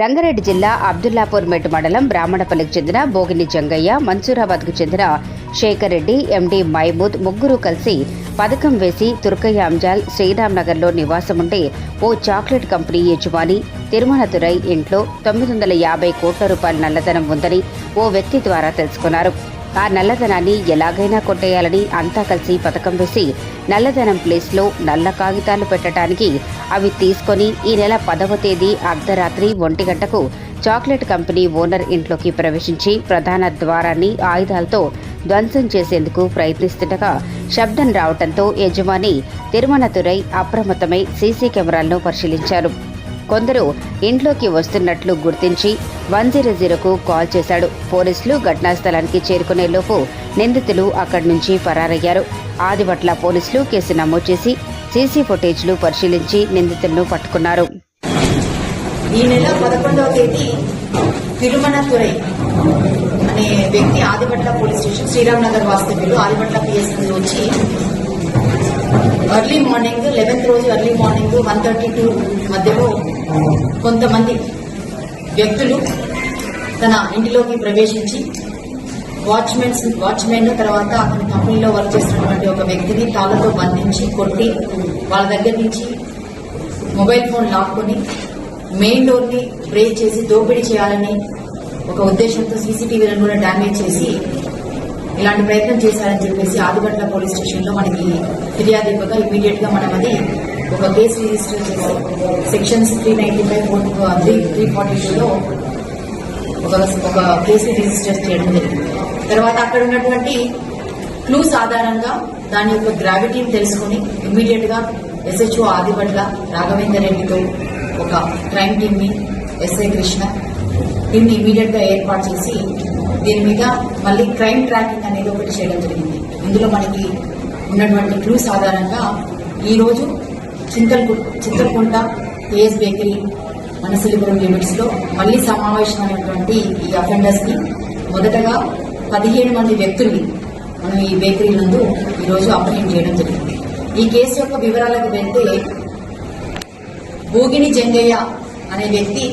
రంగారెడ్డి జిల్లా అబ్దుల్లాపూర్ మెట్ మండలం బ్రాహ్మణపల్లికి చెందిన భోగిని జంగయ్య మన్సూరాబాద్కు చెందిన శేఖర్ రెడ్డి ఎండి మైమూద్ ముగ్గురు కలిసి పథకం వేసి తుర్కయ్య అంజాల్ శ్రీరామ్ నగర్లో నివాసముండే ఓ చాక్లెట్ కంపెనీ యజమాని తిరుమలతురై ఇంట్లో తొమ్మిది వందల యాభై కోట్ల రూపాయల నల్లధనం ఉందని ఓ వ్యక్తి ద్వారా తెలుసుకున్నారు. ఆ నల్లధనాన్ని ఎలాగైనా కొట్టేయాలని అంతా కలిసి పథకం వేసి నల్లధనం ప్లేస్లో నల్ల కాగితాలు పెట్టడానికి అవి తీసుకొని ఈ నెల పదవ తేదీ అర్ధరాత్రి ఒంటి గంటకు చాక్లెట్ కంపెనీ ఓనర్ ఇంట్లోకి ప్రవేశించి ప్రధాన ద్వారాన్ని ఆయుధాలతో ధ్వంసం చేసేందుకు ప్రయత్నిస్తుండగా శబ్దం రావడంతో యజమాని తిరుమలతురై అప్రమత్తమై సీసీ కెమెరాలను పరిశీలించారు. కొందరు ఇంట్లోకి వస్తున్నట్లు గుర్తించి వన్ జీరో జీరోకు కాల్ చేశాడు. పోలీసులు ఘటనా స్థలానికి చేరుకునే నిందితులు అక్కడి నుంచి ఫరారయ్యారు. ఆదివట్ల పోలీసులు కేసు నమోదు చేసి సీసీ ఫుటేజ్లు పరిశీలించి నిందితులను పట్టుకున్నారు. ఈ నెల పదకొండవ తేదీ తిరుమలతురై అనే వ్యక్తి ఆదిపట్ల పోలీస్ స్టేషన్ శ్రీరామ్ నగర్ వాస్తవ్యులు ఆదిపట్ల పిఎస్ వచ్చి ఎర్లీ మార్నింగ్ లెవెన్త్ రోజు early morning one thirty two మధ్యలో కొంతమంది వ్యక్తులు తన ఇంటిలోకి ప్రవేశించి వాచ్మెన్స్ వాచ్మెన్ తర్వాత అతని కంపెనీలో వర్క్ చేస్తున్నటువంటి ఒక వ్యక్తిని తాళ్ళతో బంధించి కొట్టి వాళ్ళ దగ్గర నుంచి మొబైల్ ఫోన్ లాక్కొని మెయిన్ డోర్ని బ్రేక్ చేసి దోపిడీ చేయాలని ఒక ఉద్దేశంతో సీసీటీవీలను కూడా డ్యామేజ్ చేసి ఇలాంటి ప్రయత్నం చేశారని చెప్పేసి ఆదిపట్ల పోలీస్ స్టేషన్లో మనకి ఫిర్యాదు ఇవ్వగా ఇమీడియట్గా మనం అది ఒక కేసు రిజిస్టర్ చేసి sections three ninety five three three forty టూలో ఒక ఒక కేసు రిజిస్టర్ చేయడం జరిగింది. తర్వాత అక్కడ ఉన్నటువంటి క్లూస్ ఆధారంగా దాని యొక్క గ్రావిటీని తెలుసుకుని ఇమ్మీడియట్గా ఎస్హెచ్ఓ ఆదిపట్ల రాఘవేందర్ రెడ్డితో ఒక క్రైమ్ టీమ్ని ఎస్ఐ కృష్ణ దీన్ని ఇమీడియట్గా ఇమీడియట్గా ఏర్పాటు చేసి దీని మీద మళ్ళీ క్రైమ్ ట్రాకింగ్ అనేది ఒకటి చేయడం జరిగింది. ఇందులో మనకి ఉన్నటువంటి క్లూస్ ఆధారంగా ఈ రోజు చింతల్కు చింతలకుంట ఏఎస్ బేకరీ మనసులిపురం లిమిట్స్లో మళ్ళీ సమావేశమైనటువంటి ఈ అఫెండర్స్ని మొదటగా పదిహేను మంది వ్యక్తుల్ని మనం ఈ బేకరీ నందు ఈరోజు రోజు అప్రహెండ్ చేయడం జరిగింది. ఈ కేసు యొక్క వివరాలకు వెళ్తే భూగిని జంగయ్య అనే వ్యక్తి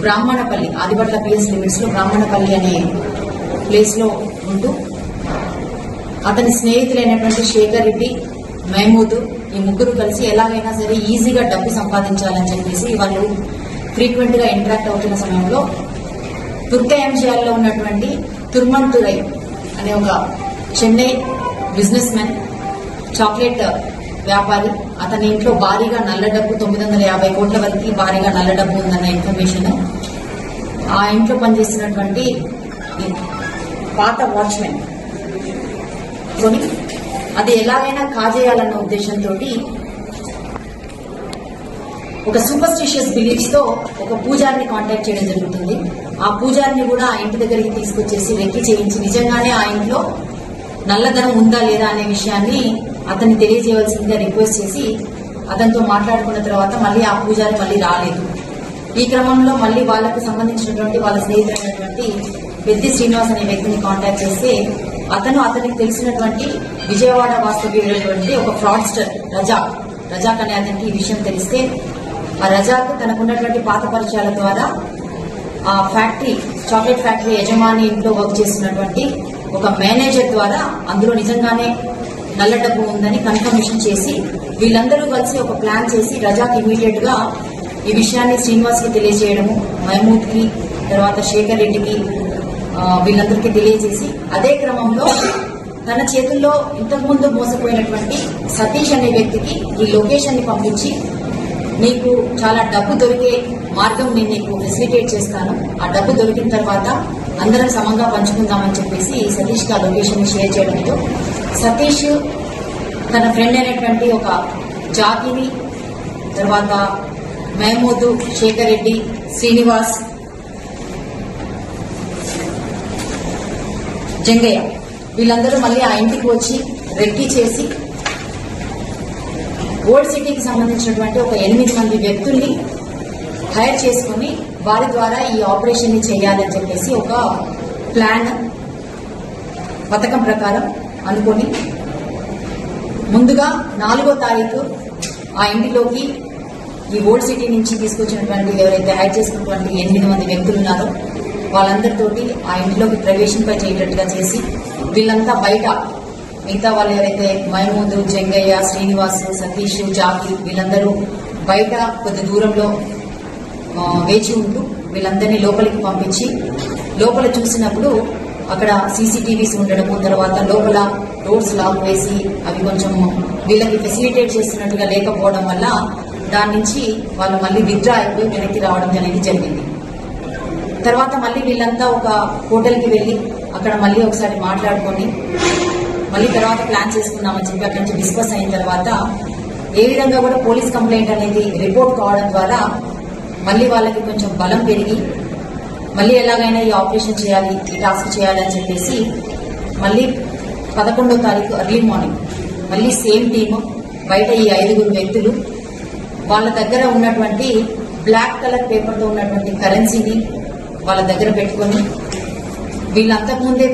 బ్రాహ్మణపల్లి ఆదిపట్ల పిఎస్ లిమిట్స్లో బ్రాహ్మణపల్లి అనే ప్లేస్లో ఉంటూ అతని స్నేహితులైనటువంటి శేఖర్ రెడ్డి మహమూద్ ఈ ముగ్గురు కలిసి ఎలాగైనా సరే ఈజీగా డబ్బు సంపాదించాలని చెప్పేసి వాళ్ళు ఫ్రీక్వెంట్గా ఇంటరాక్ట్ అవుతున్న సమయంలో తుర్కయాంశాల్లో ఉన్నటువంటి తుర్మంతురై అనే ఒక చెన్నై బిజినెస్ మ్యాన్ చాక్లెట్ వ్యాపారి అతని ఇంట్లో భారీగా నల్ల డబ్బు తొమ్మిది వందల యాభై కోట్ల వరకు భారీగా నల్ల డబ్బు ఉందన్న ఇన్ఫర్మేషన్ ఆ ఇంట్లో పనిచేస్తున్నటువంటి పాత వాచ్మెన్ కొని అది ఎలాగైనా కాజేయాలన్న ఉద్దేశంతో ఒక సూపర్స్టిషియస్ బిలీఫ్స్తో ఒక పూజారిని కాంటాక్ట్ చేయడం జరుగుతుంది. ఆ పూజారిని కూడా ఆ ఇంటి దగ్గరికి తీసుకొచ్చేసి వెక్కి చేయించి నిజంగానే ఆ ఇంట్లో నల్లధనం ఉందా లేదా అనే విషయాన్ని అతన్ని తెలియజేయవలసిందిగా రిక్వెస్ట్ చేసి అతనితో మాట్లాడుకున్న తర్వాత మళ్ళీ ఆ పూజారి మళ్ళీ రాలేదు. ఈ క్రమంలో మళ్ళీ వాళ్ళకు సంబంధించినటువంటి వాళ్ళ స్నేహితులైనటువంటి పెద్ది శ్రీనివాస్ అనే వ్యక్తిని కాంటాక్ట్ చేస్తే అతను అతనికి తెలిసినటువంటి విజయవాడ వాస్తవ్యుడైనటువంటి ఒక ఫ్రాడ్స్టర్ రజాక్ రజాక్ అనే అతనికి ఈ విషయం తెలిస్తే ఆ రజాక్ తనకున్నటువంటి పాత పరిచయాల ద్వారా ఆ ఫ్యాక్టరీ చాక్లెట్ ఫ్యాక్టరీ యజమాని ఇంట్లో వర్క్ చేస్తున్నటువంటి ఒక మేనేజర్ ద్వారా అందులో నిజంగానే నల్ల డబ్బు ఉందని కన్ఫర్మేషన్ చేసి వీళ్ళందరూ కలిసి ఒక ప్లాన్ చేసి రజాక్ ఇమీడియట్గా ఈ విషయాన్ని శ్రీనివాస్కి తెలియజేయడము మహమూద్కి తర్వాత శేఖర్ రెడ్డికి వీళ్ళందరికీ తెలియజేసి అదే క్రమంలో తన చేతుల్లో ఇంతకుముందు మోసపోయినటువంటి సతీష్ అనే వ్యక్తికి ఈ లొకేషన్ని పంపించి నీకు చాలా డబ్బు దొరికే మార్గం నేను నీకు ఫెసిలిటేట్ చేస్తాను. ఆ డబ్బు దొరికిన తర్వాత అందరం సమంగా పంచుకుందామని చెప్పేసి సతీష్కి ఆ లొకేషన్ని షేర్ చేయడంతో సతీష్ తన ఫ్రెండ్ అయినటువంటి ఒక జాతిని తర్వాత మహమూద్ శేఖర్ రెడ్డి శ్రీనివాస్ జంగయ్య. వీళ్ళందరూ మళ్ళీ ఆ ఇంటికి వచ్చి రెడ్డి చేసి ఓల్డ్ సిటీకి సంబంధించినటువంటి ఒక ఎనిమిది మంది వ్యక్తుల్ని హైర్ చేసుకుని వారి ద్వారా ఈ ఆపరేషన్ని చేయాలని చెప్పేసి ఒక ప్లాన్ పథకం ప్రకారం అనుకొని ముందుగా నాలుగో తారీఖు ఆ ఇంటిలోకి ఈ ఓల్డ్ సిటీ నుంచి తీసుకొచ్చినటువంటి ఎవరైతే హైర్ చేసుకున్నటువంటి ఎనిమిది మంది వ్యక్తులు ఉన్నారో వాళ్ళందరితోటి ఆ ఇంట్లోకి ప్రవేశింపై చేయటట్టుగా చేసి వీళ్ళంతా బయట మిగతా వాళ్ళు ఎవరైతే మహమూదు జంగయ్య శ్రీనివాస్ సతీష్ జాకి వీళ్ళందరూ బయట కొద్ది దూరంలో వేచి ఉంటూ వీళ్ళందరినీ లోపలికి పంపించి లోపల చూసినప్పుడు అక్కడ సీసీటీవీస్ ఉండడము తర్వాత లోపల రోడ్స్ లాక్ వేసి అవి కొంచెం వీళ్ళకి ఫెసిలిటేట్ చేస్తున్నట్టుగా లేకపోవడం వల్ల దాని నుంచి వాళ్ళు మళ్ళీ విత్డ్రా అయిపోయి వెనక్కి రావడం అనేది జరిగింది. తర్వాత మళ్ళీ వీళ్ళంతా ఒక హోటల్కి వెళ్ళి అక్కడ మళ్ళీ ఒకసారి మాట్లాడుకొని మళ్ళీ తర్వాత ప్లాన్ చేసుకున్నామని చెప్పి అక్కడి నుంచి డిస్కస్ అయిన తర్వాత ఏ విధంగా కూడా పోలీస్ కంప్లైంట్ అనేది రిపోర్ట్ కావడం ద్వారా మళ్ళీ వాళ్ళకి కొంచెం బలం పెరిగి మళ్ళీ ఎలాగైనా ఈ ఆపరేషన్ చేయాలి ఈ టాస్క్ చేయాలి అని చెప్పేసి మళ్ళీ పదకొండో తారీఖు ఎర్లీ మార్నింగ్ మళ్ళీ సేమ్ టీము బయట ఈ ఐదుగురు వ్యక్తులు వాళ్ళ దగ్గర ఉన్నటువంటి బ్లాక్ కలర్ పేపర్తో ఉన్నటువంటి కరెన్సీని వాళ్ళ దగ్గర పెట్టుకొని వీళ్ళంతకుముందే